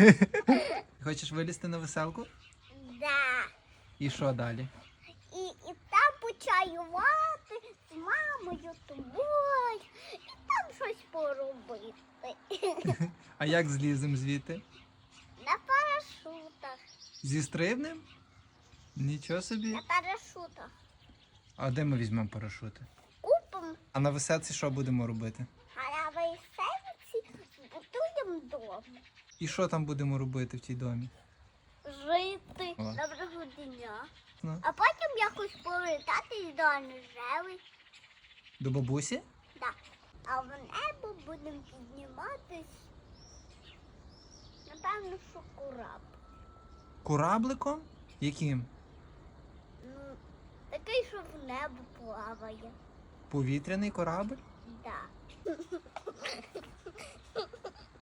Хочеш вилізти на веселку? Да. І що далі? І, і там почаювати з мамою, тобою, і там щось поробити. А як злізем звідти? На парашутах. Зі стрибнем? Нічого собі. На парашутах. А де ми візьмемо парашути? Купимо А на веселці що будемо робити? галявої севиці, будуємо дом. І що там будемо робити в тій домі? Жити О. доброго дня. Ну. А потім якось полетати до Анжели. До бабусі? Да. А в небо будемо підніматись. Напевно, що кораб. Корабликом? Яким? Ну, такий, що в небо плаває. Повітряний корабль? Да.